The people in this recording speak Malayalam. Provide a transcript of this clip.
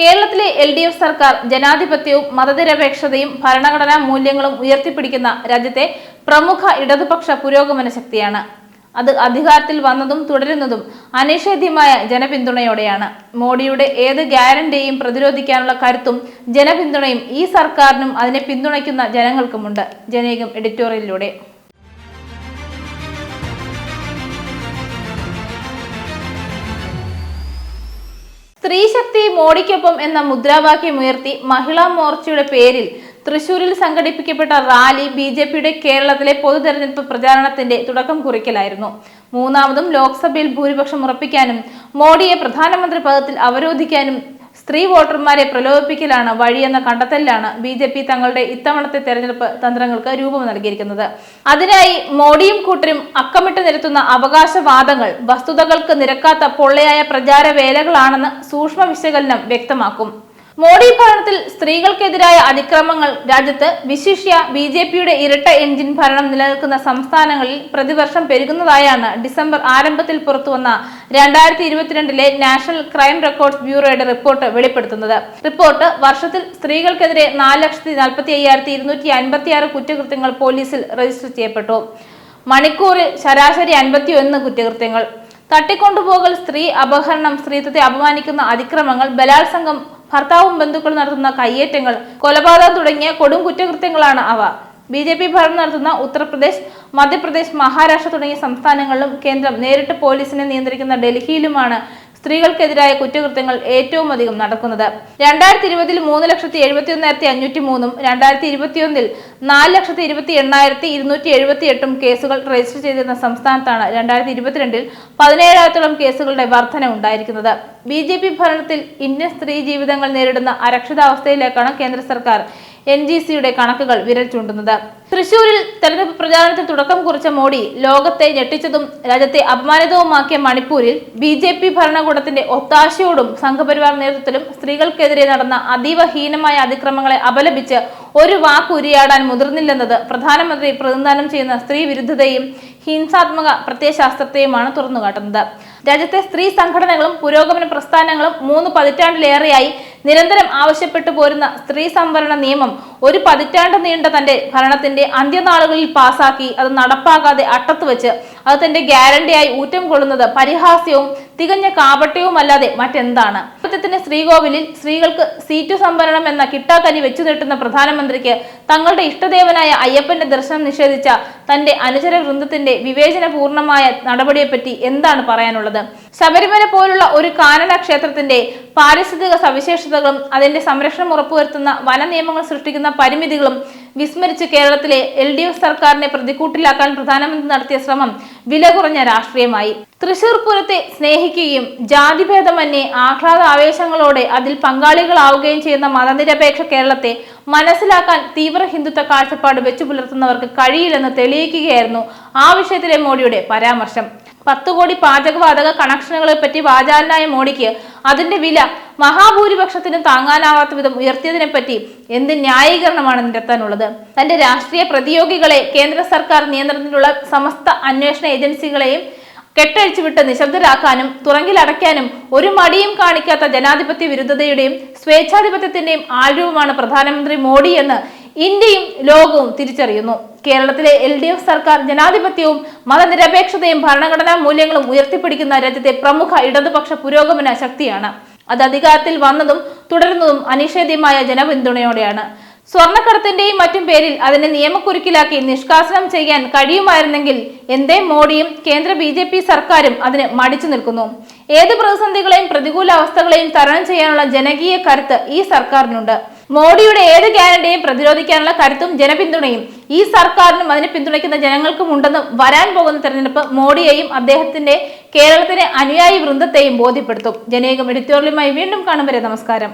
കേരളത്തിലെ എൽ ഡി എഫ് സർക്കാർ ജനാധിപത്യവും മതനിരപേക്ഷതയും ഭരണഘടനാ മൂല്യങ്ങളും ഉയർത്തിപ്പിടിക്കുന്ന രാജ്യത്തെ പ്രമുഖ ഇടതുപക്ഷ പുരോഗമന ശക്തിയാണ്. അത് അധികാരത്തിൽ വന്നതും തുടരുന്നതും അനിഷേധ്യമായ ജനപിന്തുണയോടെയാണ്. മോഡിയുടെ ഏത് ഗ്യാരണ്ടിയെയും പ്രതിരോധിക്കാനുള്ള കരുത്തും ജനപിന്തുണയും ഈ സർക്കാരിനും അതിനെ പിന്തുണയ്ക്കുന്ന ജനങ്ങൾക്കുമുണ്ട്. ജനേകം എഡിറ്റോറിയലിലൂടെ. സ്ത്രീശക്തി മോഡിക്കൊപ്പം എന്ന മുദ്രാവാക്യം ഉയർത്തി മഹിളാ മോർച്ചയുടെ പേരിൽ തൃശൂരിൽ സംഘടിപ്പിക്കപ്പെട്ട റാലി ബി ജെ പിയുടെ കേരളത്തിലെ പൊതു തെരഞ്ഞെടുപ്പ് പ്രചാരണത്തിന്റെ തുടക്കം കുറിക്കലായിരുന്നു. മൂന്നാമതും ലോക്സഭയിൽ ഭൂരിപക്ഷം ഉറപ്പിക്കാനും മോഡിയെ പ്രധാനമന്ത്രി പദത്തിൽ അവരോധിക്കാനും സ്ത്രീ വോട്ടർമാരെ പ്രലോഭിപ്പിക്കലാണ് വഴിയെന്ന കണ്ടെത്തലിലാണ് ബി ജെ പി തങ്ങളുടെ ഇത്തവണത്തെ തെരഞ്ഞെടുപ്പ് തന്ത്രങ്ങൾക്ക് രൂപം നൽകിയിരിക്കുന്നത്. അതിനായി മോഡിയും കൂട്ടരും അക്കമിട്ട് നിരത്തുന്ന അവകാശവാദങ്ങൾ വസ്തുതകൾക്ക് നിരക്കാത്ത പൊള്ളയായ പ്രചാര വേലകളാണെന്ന് സൂക്ഷ്മ വിശകലനം വ്യക്തമാക്കും. മോഡി ഭരണത്തിൽ സ്ത്രീകൾക്കെതിരായ അതിക്രമങ്ങൾ രാജ്യത്ത് വിശിഷ്യ ബി ജെ പിയുടെ ഇരട്ട എഞ്ചിൻ ഭരണം നിലനിൽക്കുന്ന സംസ്ഥാനങ്ങളിൽ പ്രതിവർഷം പെരുകുന്നതായാണ് ഡിസംബർ ആരംഭത്തിൽ പുറത്തുവന്ന രണ്ടായിരത്തി ഇരുപത്തിരണ്ടിലെ നാഷണൽ ക്രൈം റെക്കോർഡ്സ് ബ്യൂറോയുടെ റിപ്പോർട്ട് വെളിപ്പെടുത്തുന്നത്. റിപ്പോർട്ട് വർഷത്തിൽ സ്ത്രീകൾക്കെതിരെ നാല് ലക്ഷത്തി നാൽപ്പത്തി അയ്യായിരത്തി ഇരുന്നൂറ്റി അൻപത്തി ആറ് കുറ്റകൃത്യങ്ങൾ പോലീസിൽ രജിസ്റ്റർ ചെയ്യപ്പെട്ടു. മണിക്കൂറിൽ ശരാശരി അൻപത്തി ഒന്ന് കുറ്റകൃത്യങ്ങൾ. തട്ടിക്കൊണ്ടുപോകൽ സ്ത്രീ അപഹരണം സ്ത്രീത്വത്തെ അപമാനിക്കുന്ന അതിക്രമങ്ങൾ ബലാത്സംഗം ഭർത്താവും ബന്ധുക്കളും നടത്തുന്ന കയ്യേറ്റങ്ങൾ കൊലപാതകം തുടങ്ങിയ കൊടും കുറ്റകൃത്യങ്ങളാണ് അവ. ബി ജെ പി ഭരണം നടത്തുന്ന ഉത്തർപ്രദേശ് മധ്യപ്രദേശ് മഹാരാഷ്ട്ര തുടങ്ങിയ സംസ്ഥാനങ്ങളിലും കേന്ദ്രം നേരിട്ട് പോലീസിനെ നിയന്ത്രിക്കുന്ന ഡൽഹിയിലുമാണ് സ്ത്രീകൾക്കെതിരായ കുറ്റകൃത്യങ്ങൾ ഏറ്റവും അധികം നടക്കുന്നത്. രണ്ടായിരത്തി ഇരുപതിൽ മൂന്ന് ലക്ഷത്തി എഴുപത്തി ഒന്നായിരത്തി അഞ്ഞൂറ്റി മൂന്നും രണ്ടായിരത്തി ഇരുപത്തിയൊന്നിൽ നാല് ലക്ഷത്തി ഇരുപത്തി എണ്ണായിരത്തി ഇരുന്നൂറ്റി എഴുപത്തി എട്ടും കേസുകൾ രജിസ്റ്റർ ചെയ്തിരുന്ന സംസ്ഥാനത്താണ് രണ്ടായിരത്തി ഇരുപത്തിരണ്ടിൽ പതിനേഴായിരത്തോളം കേസുകളുടെ വർധന ഉണ്ടായിരിക്കുന്നത്. ബി ജെ പി ഭരണത്തിൽ ഇന്ത്യൻ സ്ത്രീ ജീവിതങ്ങൾ നേരിടുന്ന അരക്ഷിതാവസ്ഥയിലേക്കാണ് കേന്ദ്ര സർക്കാർ എൻ ജി സിയുടെ കണക്കുകൾ വിരൽ ചൂണ്ടുന്നത്. തൃശൂരിൽ തെരഞ്ഞെടുപ്പ് പ്രചാരണത്തിൽ തുടക്കം കുറിച്ച മോഡി ലോകത്തെ ഞെട്ടിച്ചതും രാജ്യത്തെ അപമാനിതവുമാക്കിയ മണിപ്പൂരിൽ ബി ജെ പി ഭരണകൂടത്തിന്റെ ഒത്താശയോടും സംഘപരിവാർ നേതൃത്വത്തിലും സ്ത്രീകൾക്കെതിരെ നടന്ന അതീവ ഹീനമായ അതിക്രമങ്ങളെ അപലപിച്ച് ഒരു വാക്കുരിയാടാൻ മുതിർന്നില്ലെന്നത് പ്രധാനമന്ത്രി പ്രതിനിധാനം ചെയ്യുന്ന സ്ത്രീ വിരുദ്ധതയും ഹിംസാത്മക പ്രത്യയശാസ്ത്രത്തെയുമാണ് തുറന്നുകാട്ടുന്നത്. രാജ്യത്തെ സ്ത്രീ സംഘടനകളും പുരോഗമന പ്രസ്ഥാനങ്ങളും മൂന്ന് പതിറ്റാണ്ടിലേറെയായി നിരന്തരം ആവശ്യപ്പെട്ടു പോരുന്ന സ്ത്രീ സംവരണ നിയമം ഒരു പതിറ്റാണ്ട് നീണ്ട തന്റെ ഭരണത്തിന്റെ അന്ത്യനാളുകളിൽ പാസാക്കി അത് നടപ്പാക്കാതെ അട്ടത്ത് വെച്ച് അത് തന്റെ ഗ്യാരണ്ടിയായി ഊറ്റം കൊള്ളുന്നത് പരിഹാസ്യവും തികഞ്ഞ കാപട്യവുമല്ലാതെ മറ്റെന്താണ്? ഇപ്പത്തിന് ശ്രീകോവിലിൽ സ്ത്രീകൾക്ക് സീറ്റു സംവരണം എന്ന കിട്ടാക്കനി വെച്ചു നീട്ടുന്ന പ്രധാനമന്ത്രിക്ക് തങ്ങളുടെ ഇഷ്ടദേവനായ അയ്യപ്പന്റെ ദർശനം നിഷേധിച്ച തന്റെ അനുചര വൃന്ദത്തിന്റെ വിവേചനപൂർണമായ നടപടിയെപ്പറ്റി എന്താണ് പറയാനുള്ളത്? ശബരിമല പോലുള്ള ഒരു കാനന ക്ഷേത്രത്തിന്റെ പാരിസ്ഥിതിക സവിശേഷതകളും അതിന്റെ സംരക്ഷണം ഉറപ്പുവരുത്തുന്ന വന നിയമങ്ങൾ സൃഷ്ടിക്കുന്ന പരിമിതികളും വിസ്മരിച്ച് കേരളത്തിലെ എൽ സർക്കാരിനെ പ്രതിക്കൂട്ടിലാക്കാൻ പ്രധാനമന്ത്രി നടത്തിയ ശ്രമം വില കുറഞ്ഞ രാഷ്ട്രീയമായി. തൃശൂർ പൂരത്തെ സ്നേഹിക്കുകയും ജാതിഭേദമന്യേ ആഹ്ലാദ ആവേശങ്ങളോടെ അതിൽ പങ്കാളികളാവുകയും ചെയ്യുന്ന മതനിരപേക്ഷ കേരളത്തെ മനസ്സിലാക്കാൻ തീവ്ര ഹിന്ദുത്വ കാഴ്ചപ്പാട് വെച്ചു പുലർത്തുന്നവർക്ക് കഴിയില്ലെന്ന് തെളിയിക്കുകയായിരുന്നു ആ വിഷയത്തിലെ മോഡിയുടെ പരാമർശം. പത്തു കോടി പാചകവാതക കണക്ഷനുകളെ പറ്റി വാചാലനായ മോഡിക്ക് അതിന്റെ വില മഹാഭൂരിപക്ഷത്തിന് താങ്ങാനാവാത്ത വിധം ഉയർത്തിയതിനെ പറ്റി എന്ത് ന്യായീകരണമാണ് നിരത്താനുള്ളത് തന്റെ രാഷ്ട്രീയ പ്രതിയോഗികളെ കേന്ദ്ര സർക്കാർ നിയന്ത്രണത്തിലുള്ള സമസ്ത അന്വേഷണ ഏജൻസികളെയും കെട്ടഴിച്ചുവിട്ട് നിശബ്ദരാക്കാനും തുറങ്കിലടയ്ക്കാനും ഒരു മടിയും കാണിക്കാത്ത ജനാധിപത്യ വിരുദ്ധതയുടെയും സ്വേച്ഛാധിപത്യത്തിന്റെയും ആഴവുമാണ് പ്രധാനമന്ത്രി മോഡി എന്ന് ഇന്ത്യയും ലോകവും തിരിച്ചറിയുന്നു. കേരളത്തിലെ എൽ ഡി എഫ് സർക്കാർ ജനാധിപത്യവും മതനിരപേക്ഷതയും ഭരണഘടനാ മൂല്യങ്ങളും ഉയർത്തിപ്പിടിക്കുന്ന രാജ്യത്തെ പ്രമുഖ ഇടതുപക്ഷ പുരോഗമന ശക്തിയാണ്. അത് അധികാരത്തിൽ വന്നതും തുടരുന്നതും അനിഷേധ്യമായ ജനപിന്തുണയോടെയാണ്. സ്വർണക്കടത്തിന്റെയും മറ്റും പേരിൽ അതിനെ നിയമക്കുരുക്കിലാക്കി നിഷ്കാസനം ചെയ്യാൻ കഴിയുമായിരുന്നെങ്കിൽ എന്തേ മോഡിയും കേന്ദ്ര ബി ജെ പി സർക്കാരും അതിന് മടിച്ചു നിൽക്കുന്നു. ഏത് പ്രതിസന്ധികളെയും പ്രതികൂല അവസ്ഥകളെയും തരണം ചെയ്യാനുള്ള ജനകീയ കരുത്ത് ഈ സർക്കാരിനുണ്ട്. മോഡിയുടെ ഏത് ക്യാനഡയും പ്രതിരോധിക്കാനുള്ള കരുത്തും ജനപിന്തുണയും ഈ സർക്കാരിനും അതിനെ പിന്തുണയ്ക്കുന്ന ജനങ്ങൾക്കും ഉണ്ടെന്ന് വരാൻ പോകുന്ന തെരഞ്ഞെടുപ്പ് മോഡിയെയും അദ്ദേഹത്തിന്റെ കേരളത്തിലെ അനുയായി വൃന്ദത്തെയും ബോധ്യപ്പെടുത്തും. ജനേകം എഡിറ്റോറിയലുമായി വീണ്ടും കാണും വരെ. നമസ്കാരം.